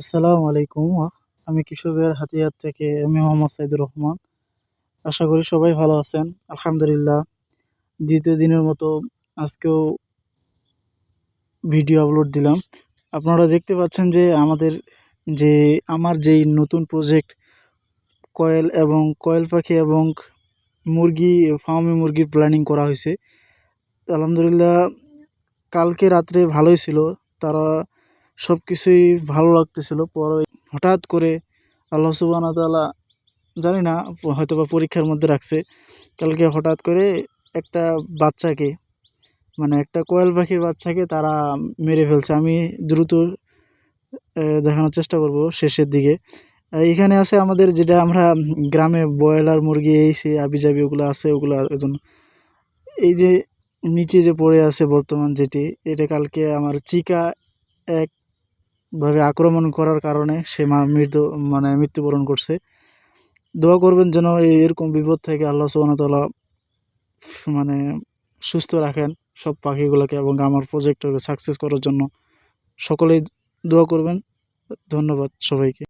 আসসালামু আলাইকুম। আমি কিশোরগঞ্জের হাতিয়ার থেকে আমি মোহাম্মদ সাইদুর রহমান। আশা করি সবাই ভালো আছেন। আলহামদুলিল্লাহ। দ্বিতীয় দিনের মতো আজকেও ভিডিও আপলোড দিলাম। আপনারা দেখতে পাচ্ছেন যে আমাদের যে আমার যেই নতুন প্রজেক্ট কয়েল এবং কয়েল পাখি এবং মুরগি ফার্মে মুরগির প্ল্যানিং করা হয়েছে। আলহামদুলিল্লাহ, কালকে রাত্রে ভালোই ছিল। তারা সব কিছুই ভালো লাগতেছিল। পরে হঠাৎ করে আল্লাহ সুবাহ তাআলা, জানি না হয়তো বা পরীক্ষার মধ্যে রাখছে। কালকে হঠাৎ করে একটা বাচ্চাকে মানে একটা কোয়েল পাখির বাচ্চাকে তারা মেরে ফেলছে। আমি দ্রুত দেখানোর চেষ্টা করব শেষের দিকে। এখানে আছে আমাদের যেটা আমরা গ্রামে ব্রয়লার মুরগি, এই সে আবিজাবি ওগুলো আছে, ওগুলো জন্য এই যে নিচে যে পড়ে আছে বর্তমান যেটি, এটা কালকে আমার চিকা একভাবে আক্রমণ করার কারণে সে মৃত্যু মানে মৃত্যুবরণ করছে। দোয়া করবেন যেন এরকম বিপদ থেকে আল্লাহ সুবাহতাল্লাহ মানে সুস্থ রাখেন সব পাখিগুলোকে এবং আমার প্রজেক্টটাকে সাকসেস করার জন্য। সকলেই দোয়া করবেন। ধন্যবাদ সবাইকে।